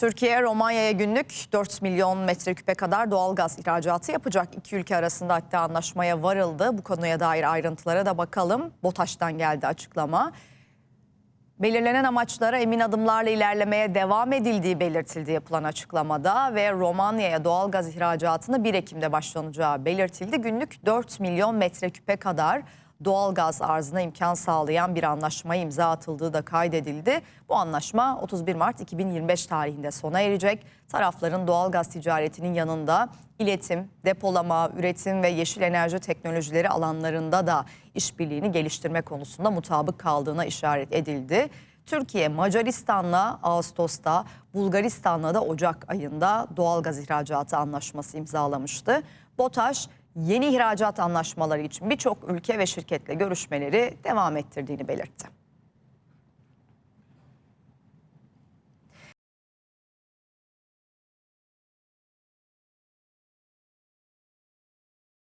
Türkiye Romanya'ya günlük 4 milyon metreküpe kadar doğal gaz ihracatı yapacak. İki ülke arasında hatta anlaşmaya varıldı. Bu konuya dair ayrıntılara da bakalım. BOTAŞ'tan geldi açıklama. Belirlenen amaçlara emin adımlarla ilerlemeye devam edildiği belirtildi yapılan açıklamada ve Romanya'ya doğal gaz ihracatını 1 Ekim'de başlanacağı belirtildi. Günlük 4 milyon metreküpe kadar doğal gaz arzına imkan sağlayan bir anlaşmaya imza atıldığı da kaydedildi. Bu anlaşma 31 Mart 2025 tarihinde sona erecek. Tarafların doğal gaz ticaretinin yanında iletim, depolama, üretim ve yeşil enerji teknolojileri alanlarında da işbirliğini geliştirme konusunda mutabık kaldığına işaret edildi. Türkiye Macaristan'la Ağustos'ta, Bulgaristan'la da Ocak ayında doğal gaz ihracatı anlaşması imzalamıştı. BOTAŞ yeni ihracat anlaşmaları için birçok ülke ve şirketle görüşmeleri devam ettirdiğini belirtti.